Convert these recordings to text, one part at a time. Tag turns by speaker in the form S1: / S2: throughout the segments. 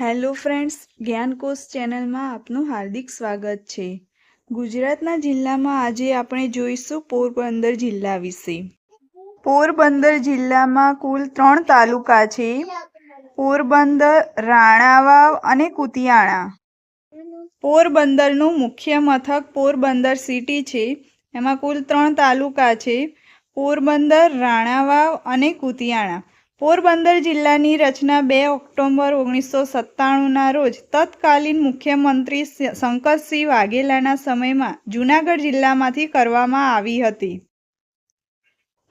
S1: Hello friends જ્ઞાનકોશ ચેનલમાં આપનું હાર્દિક સ્વાગત છે. ગુજરાતના જિલ્લામાં આજે આપણે જોઈશું પોરબંદર જિલ્લા વિશે. પોરબંદર જિલ્લામાં કુલ ત્રણ તાલુકા છે. પોરબંદર, રાણાવાવ અને કુતિયાણા. પોરબંદરનું મુખ્ય મથક પોરબંદર સિટી છે. એમાં કુલ ત્રણ તાલુકા છે. પોરબંદર, રાણાવાવ અને કુતિયાણા. પોરબંદર જિલ્લાની રચના બે ઓક્ટોબર ઓગણીસો સત્તાણુંના રોજ તત્કાલીન મુખ્યમંત્રી શંકરસિંહ વાઘેલાના સમયમાં જૂનાગઢ જિલ્લામાંથી કરવામાં આવી હતી.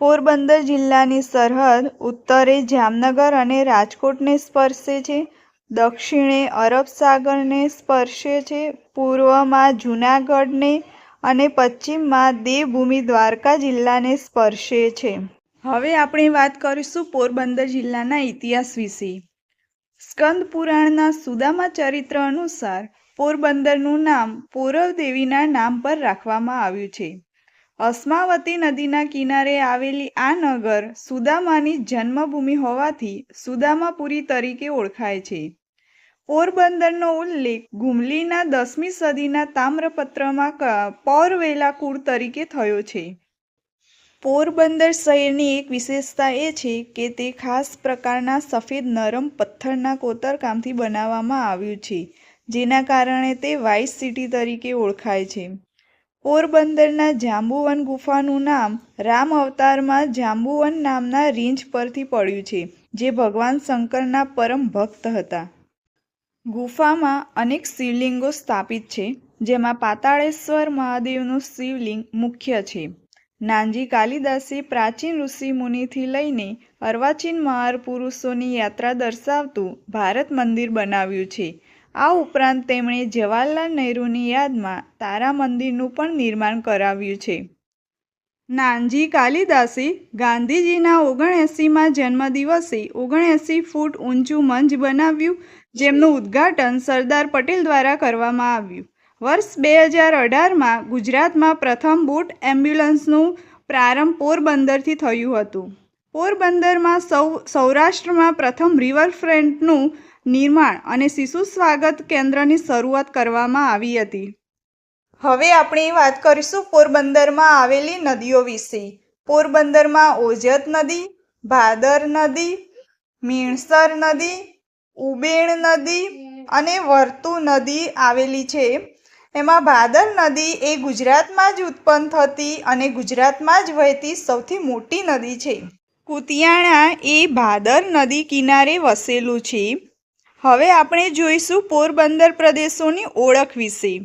S1: પોરબંદર જિલ્લાની સરહદ ઉત્તરે જામનગર અને રાજકોટને સ્પર્શે છે. દક્ષિણે અરબ સાગરને સ્પર્શે છે. પૂર્વમાં જૂનાગઢને અને પશ્ચિમમાં દેવભૂમિ દ્વારકા જિલ્લાને સ્પર્શે છે. હવે આપણે વાત કરીશું પોરબંદર જિલ્લાના ઇતિહાસ વિશે. સ્કંદ પુરાણના સુદામા ચરિત્ર અનુસાર પોરબંદરનું નામ પૌરવ દેવીના નામ પર રાખવામાં આવ્યું છે. અસ્માવતી નદીના કિનારે આવેલી આ નગર સુદામાની જન્મભૂમિ હોવાથી સુદામાપુરી તરીકે ઓળખાય છે. પોરબંદરનો ઉલ્લેખ ગુમલીના દસમી સદીના તામ્રપત્રમાં પૌરવેલા કુળ તરીકે થયો છે. પોરબંદર શહેરની એક વિશેષતા એ છે કે તે ખાસ પ્રકારના સફેદ નરમ પથ્થરના કોતરકામથી બનાવવામાં આવ્યું છે, જેના કારણે તે વાઇસ સિટી તરીકે ઓળખાય છે. પોરબંદરના જાંબુવન ગુફાનું નામ રામ અવતારમાં જાંબુવન નામના રેન્જ પરથી પડ્યું છે, જે ભગવાન શંકરના પરમ ભક્ત હતા. ગુફામાં અનેક શિવલિંગો સ્થાપિત છે, જેમાં પાતાળેશ્વર મહાદેવનું શિવલિંગ મુખ્ય છે. નાનજી કાલિદાસે પ્રાચીન ઋષિ મુનિથી લઈને અર્વાચીન મહાપુરુષોની યાત્રા દર્શાવતું ભારત મંદિર બનાવ્યું છે. આ ઉપરાંત તેમણે જવાહરલાલ નહેરુની યાદમાં તારા મંદિરનું પણ નિર્માણ કરાવ્યું છે. નાનજી કાલિદાસે ગાંધીજીના ઓગણએંસીમાં જન્મદિવસે ઓગણએંસી ફૂટ ઊંચું મંચ બનાવ્યું, જેમનું ઉદ્ઘાટન સરદાર પટેલ દ્વારા કરવામાં આવ્યું. વર્ષ બે હજાર અઢારમાં ગુજરાતમાં પ્રથમ બૂટ એમ્બ્યુલન્સનું પ્રારંભ પોરબંદરથી થયું હતું. પોરબંદરમાં સૌ, સૌરાષ્ટ્રમાં પ્રથમ રિવરફ્રન્ટનું નિર્માણ અને શિશુ સ્વાગત કેન્દ્રની શરૂઆત કરવામાં આવી હતી. હવે આપણે વાત કરીશું પોરબંદરમાં આવેલી નદીઓ વિશે. પોરબંદરમાં ઓજત નદી, ભાદર નદી, મીણસર નદી, ઉબેણ નદી અને વર્તુ નદી આવેલી છે. એમાં ભાદર નદી એ ગુજરાતમાં જ ઉત્પન્ન થતી અને ગુજરાતમાં જ વહેતી સૌથી મોટી નદી છે. કુતિયાણા એ ભાદર નદી કિનારે વસેલું છે. હવે આપણે જોઈશું પોરબંદર પ્રદેશોની ઓળખ વિશે.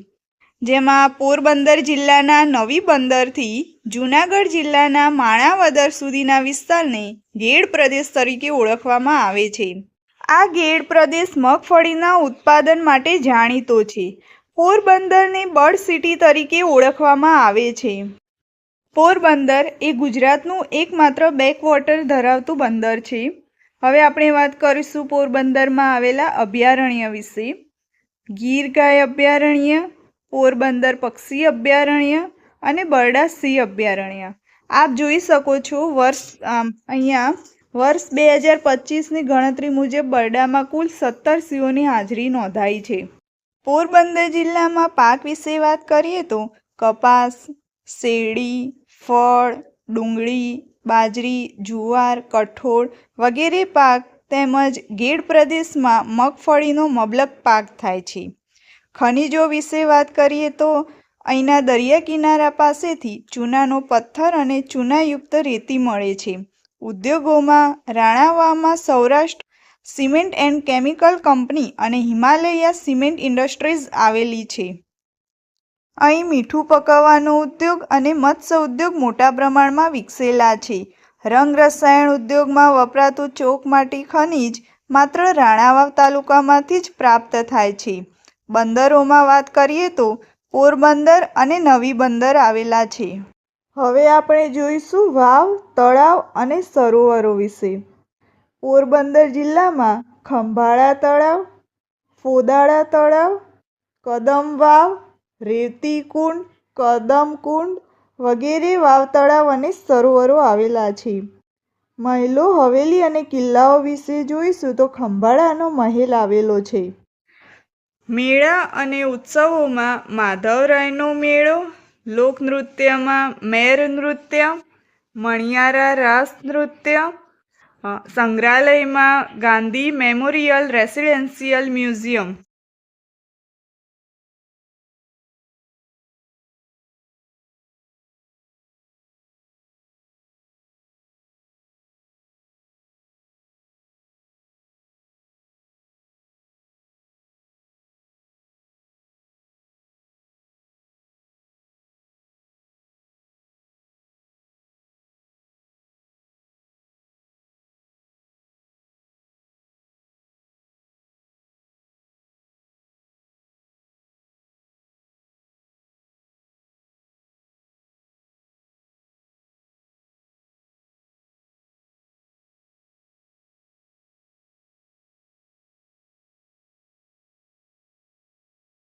S1: જેમાં પોરબંદર જિલ્લાના નવી બંદરથી જૂનાગઢ જિલ્લાના માણાવદર સુધીના વિસ્તારને ગેડ પ્રદેશ તરીકે ઓળખવામાં આવે છે. આ ગેડ પ્રદેશ મગફળીના ઉત્પાદન માટે જાણીતો છે. પોરબંદરને બર્ડ સિટી તરીકે ઓળખવામાં આવે છે. પોરબંદર એ ગુજરાતનું એકમાત્ર બેકવોટર ધરાવતું બંદર છે. હવે આપણે વાત કરીશું પોરબંદરમાં આવેલા અભયારણ્ય વિશે. ગીર ગાય અભયારણ્ય, પોરબંદર પક્ષી અભયારણ્ય અને બરડા સિંહ અભયારણ્ય. આપ જોઈ શકો છો વર્ષ અહીંયા વર્ષ બે હજાર પચીસની ગણતરી મુજબ બરડામાં કુલ સત્તર સિંહોની હાજરી નોંધાઈ છે. પોરબંદર જિલ્લામાં પાક વિશે વાત કરીએ તો કપાસ, શેરડી, ફળ, ડુંગળી, બાજરી, જુવાર, કઠોળ વગેરે પાક તેમજ ગીર પ્રદેશમાં મગફળીનો મબલક પાક થાય છે. ખનિજો વિશે વાત કરીએ તો અહીંના દરિયા કિનારા પાસેથી ચૂનાનો પથ્થર અને ચૂનાયુક્ત રેતી મળે છે. ઉદ્યોગોમાં રાણાવામાં Saurashtra cement and chemical company અને હિમાલયા સિમેન્ટ ઇન્ડસ્ટ્રીઝ આવેલી છે. અહીં મીઠું પકવવાનો ઉદ્યોગ અને મત્સ્ય ઉદ્યોગ મોટા પ્રમાણમાં વિકસેલા છે. રંગ રસાયણ ઉદ્યોગમાં વપરાતું ચોકમાટી ખનિજ માત્ર રાણાવાવ તાલુકામાંથી જ પ્રાપ્ત થાય છે. બંદરોમાં વાત કરીએ તો પોરબંદર અને નવી બંદર આવેલા છે. હવે આપણે જોઈશું વાવ, તળાવ અને સરોવરો વિશે. પોરબંદર જિલ્લામાં ખંભાળા તળાવ, ફોદાળા તળાવ કદમ વાવ રેતી કુંડ કદમ કુંડ વગેરે વાવ તળાવ અને સરોવરો આવેલા છે. મહેલો, હવેલી અને કિલ્લાઓ વિશે જોઈશું તો ખંભાળાનો મહેલ આવેલો છે. મેળા અને ઉત્સવોમાં માધવરાયનો મેળો, લોકનૃત્યમાં મેર નૃત્ય, મણિયારા રાસ નૃત્ય સંગ્રહાલયમાં ગાંધી મેમોરિયલ રેસિડેન્શિયલ મ્યુઝિયમ.